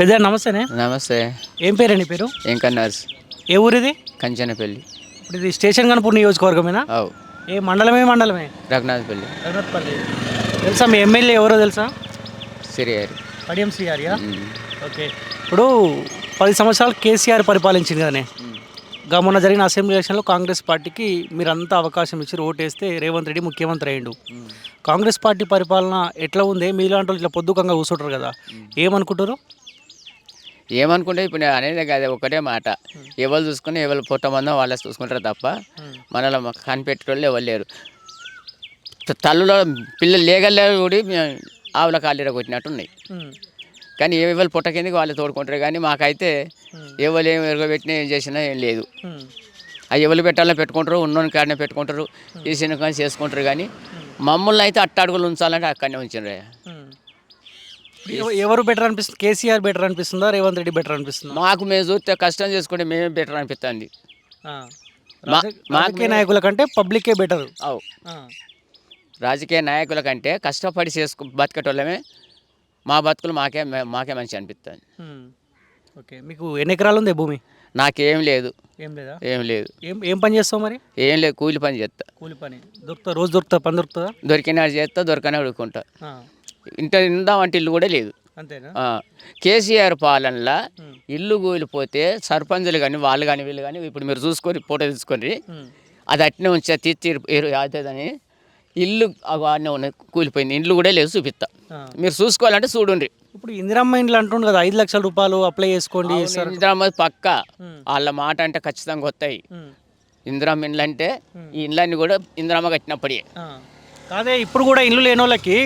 పెద్ద నమస్తేనే నమస్తే ఏం పేరు నీ పేరు? ఇంకా నర్స్. ఏ ఊరిది? కంచనపల్లి. ఇప్పుడు ఇది స్టేషన్ కనుపూర్ నియోజకవర్గమేనా? అవు. ఏ మండలమే మండలమే? రఘునాథపల్లి. రఘునాథ్పల్లి. తెలుసా మీ ఎమ్మెల్యే ఎవరో తెలుసా? సిరియారు. కడియం సిఆర్యా ఓకే. ఇప్పుడు పది సంవత్సరాలు కేసీఆర్ పరిపాలించింది కదనే. గా మొన్న జరిగిన అసెంబ్లీ ఎలక్షన్లో కాంగ్రెస్ పార్టీకి మీరంతా అవకాశం ఇచ్చి ఓటేస్తే రేవంత్ రెడ్డి ముఖ్యమంత్రి అయ్యిండు. కాంగ్రెస్ పార్టీ పరిపాలన ఎట్లా ఉంది? మీలాంటి వాళ్ళు ఇట్లా పొద్దుకంగా కూర్చుంటారు కదా. ఏమనుకుంటారు? ఏమనుకుంటే ఇప్పుడు నేను అనేది కాదు ఒకటే మాట. ఎవరు చూసుకుని ఎవరు పుట్టమందో వాళ్ళే చూసుకుంటారు తప్ప మనలో కనిపెట్టేవాళ్ళు ఎవరు లేరు. తల్లులో పిల్లలు లేగలేరు కూడా మేము ఆవుల కాళ్ళీర కొట్టినట్టు ఉన్నాయి కానీ ఎవరు పుట్ట కిందకి వాళ్ళు తోడుకుంటారు. కానీ మాకైతే ఎవరు ఏం ఎరగబెట్టినా ఏం చేసినా ఏం లేదు. ఆ ఎవరు పెట్టాలో పెట్టుకుంటారు ఉన్నోని కాడనే పెట్టుకుంటారు చేసిన కానీ చేసుకుంటారు. కానీ మమ్మల్ని అయితే అట్టడుగులు ఉంచాలంటే అక్కడనే ఉంచారు ఎవరు బెటర్ అనిపిస్తుంది కేసీఆర్ బెటర్ అనిపిస్తుందా రేవంత్ రెడ్డి బెటర్ అనిపిస్తుందా? మాకు మేము చూస్తే కష్టం చేసుకుంటే మేమే బెటర్ అనిపిస్తుంది. రాజకీయ నాయకుల కంటే పబ్లికే బెటర్ అవు. రాజకీయ నాయకుల కంటే కష్టపడి చేసుకు బతికేటోళ్ళమే మా బతుకులు మాకే మాకే మంచి అనిపిస్తుంది. ఓకే. మీకు ఎన్ని ఎకరాలు ఉంది భూమి? నాకేం లేదు. ఏం లేదా? ఏం లేదు. ఏం ఏం పని చేస్తావు మరి? ఏం లేదు కూలి పని చేస్తా కూలి పని. దొరుకుతా రోజు దొరుకుతా పని దొరుకుతుందా? దొరికినాడు చేస్తా దొరకనే ఉడుకుంటా ఇంట ఇందామంటే ఇల్లు కూడా లేదు. కేసీఆర్ పాలనలో ఇల్లు కూలిపోతే సర్పంచులు కానీ వాళ్ళు కానీ వీళ్ళు కానీ ఇప్పుడు మీరు చూసుకొని ఫోటో తీసుకొని. అది అట్నే ఉంచా తీర్చి అవుతుందని ఇల్లు అన్నీ ఉన్నాయి కూలిపోయింది. ఇండ్లు కూడా లేదు చూపిస్తా. మీరు చూసుకోవాలంటే చూడండి ఇప్పుడు ఇందిరమ్మ ఇండ్లు అంటుండు కదా ఐదు లక్షల రూపాయలు అప్లై చేసుకోండి ఇందిరామ్మ పక్క. వాళ్ళ మాట అంటే ఖచ్చితంగా వస్తాయి. ఇందిరామ్మ ఇండ్లు అంటే ఈ ఇండ్లన్నీ కూడా ఇందిరామ్మ కట్టినప్పుడే. కాదే ఇప్పుడు కూడా ఇల్లు లేని వాళ్ళకి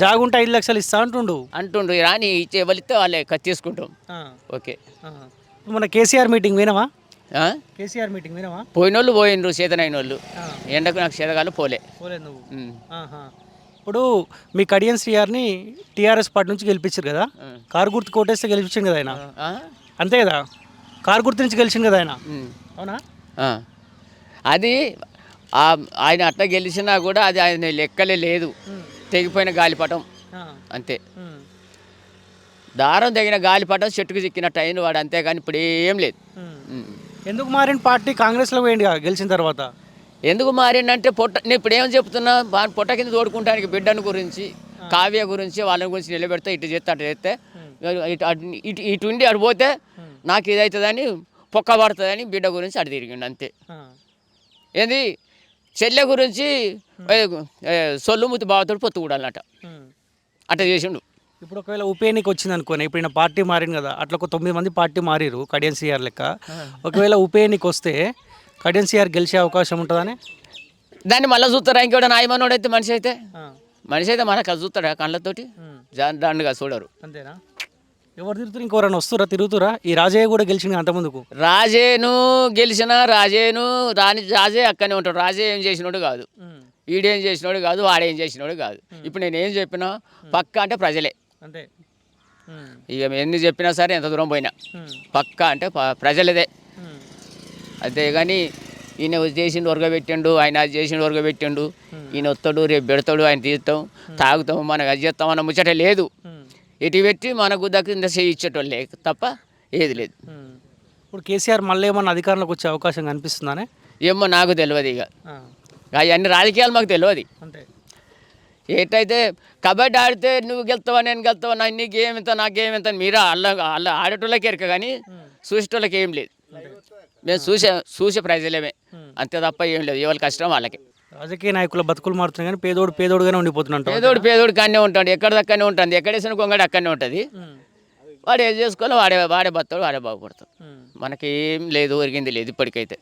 జాగుంటే ఐదు లక్షలు ఇస్తా అంటుండు. అంటుండ్రు రాని ఇచ్చే వెళితే వాళ్ళే కట్ తీసుకుంటాం ఆ. ఓకే. మన కేసీఆర్ మీటింగ్ వినవా? కేసీఆర్ మీటింగ్ వినవా పోయినోళ్ళు పోయినరు చేతనైన వాళ్ళు. ఎండకు నాకు చేతగాలు పోలే. పోలేదు నువ్వు. ఇప్పుడు మీ కడియన్ శ్రీఆర్ని టీఆర్ఎస్ పార్టీ నుంచి గెలిపించారు కదా. కారు గుర్తు కొట్టేస్తే గెలిపించింది కదా ఆయన? అంతే కదా? కారు గుర్తు నుంచి గెలిచింది కదా ఆయన. అవునా. అది ఆయన అట్లా గెలిచినా కూడా అది ఆయన లెక్కలే లేదు. తెగిపోయిన గాలిపటం. అంతే. దారం తెగిన గాలిపటం చెట్టుకు చిక్కినట్టు అయిన వాడు అంతేగాని ఇప్పుడు ఏం లేదు. ఎందుకు మారిన పార్టీ కాంగ్రెస్లో పోయింది గెలిచిన తర్వాత? ఎందుకు మారిండంటే పొట్ట నేను ఇప్పుడు ఏం చెప్తున్నా పొట్ట కింద తోడుకుంటానికి బిడ్డను గురించి కావ్య గురించి వాళ్ళ గురించి నిలబెడితే ఇటు చేస్తే అటు చేస్తే ఇటు ఇటు ఇటు ఉండి అటు పోతే నాకు ఇదవుతుందని పొక్క పడుతుందని బిడ్డ గురించి అటు తిరిగిండు అంతే. ఏంది? చెల్లె గురించి సొల్లు ముత్తి బావతోడు పొత్తు కూడా అన్నట ఉమ్. అట్లా చేసిండు. ఇప్పుడు ఒకవేళ ఉప ఎన్నిక వచ్చింది అనుకోని ఇప్పుడు ఈయన పార్టీ మారింది కదా అట్లా ఒక తొమ్మిది మంది పార్టీ మారిరు కడియన్ సిఆర్ లెక్క. ఒకవేళ ఉప ఎన్నిక వస్తే కడియన్ సిఆర్ గెలిచే అవకాశం ఉంటుందని? దాన్ని మళ్ళీ చూస్తారా? ఇంకోటి నాయమనోడు అయితే మనిషి అయితే. మనిషి అయితే మనకు చూస్తాడా? కళ్ళతోటి? దాండుగా చూడరు. అంతేనా? ఎవరు తిరుగుతారు? ఇంకెవరైనా వస్తురా? తిరుగుతురా? ఈ రాజయ్య కూడా గెలిచింది అంత ముందుకు రాజేను గెలిచిన రాజేను రాని రాజే అక్కనే ఉంటాడు. రాజే ఏం చేసినోడు కాదు. వీడేం చేసినోడు కాదు వాడేం చేసినోడు కాదు. ఇప్పుడు నేను ఏం చెప్పినా పక్క అంటే ప్రజలే. అంతే. ఇక ఎన్ని చెప్పినా సరే ఎంత దూరం పోయినా. పక్క అంటే ప- ప్రజలదే. ఉమ్. అంతేగాని ఈయన చేసిండు ఉరగబెట్టిండు ఆయన అది చేసిండు ఉరగబెట్టిండు. ఈయన వస్తాడు రేపు పెడతాడు ఆయన తీస్తాం తాగుతాం మనకు అది చేస్తాం అన్న ముచ్చట లేదు. ఇటు పెట్టి మనకు దగ్గర చేయించేటోళ్ళే తప్ప ఏది లేదు. ఇప్పుడు కేసీఆర్ మళ్ళీ ఏమన్నా అధికారంలోకి వచ్చే అవకాశం కనిపిస్తుందానే? ఏమో నాకు తెలియదు ఇక. అవన్నీ రాజకీయాలు మాకు తెలియదు అంతే. ఏటైతే కబడ్డీ ఆడితే నువ్వు గెలుతావా నేను గెలుతావా నా నీ గేమ్ ఎంత నా గేమ్ ఎంత అని మీరా అల్ల అల్ల ఆడేటోళ్ళకి ఎరక కానీ చూసేటోళ్ళకి ఏం లేదు. మేము చూసే చూసే ప్రజలేమే. అంతే తప్ప ఏం లేదు. ఎవరి కష్టం వాళ్ళకి. రాజకీయ నాయకుల బతుకులు మారుతున్నాయి కానీ పేదోడు పేదోడుగానే ఉండిపోతున్నట్టు పేదోడు పేదోడు కానే ఉంటాడు. ఎక్కడ దక్కనే ఉంటుంది ఎక్కడేసిన కొంగడు అక్కడనే ఉంటుంది. వాడు ఏం చేసుకోవాలి వాడే వాడే బతాడు వాడే బాగుపడతాడు. మనకి ఏం లేదు ఒరిగింది లేదు ఇప్పటికైతే.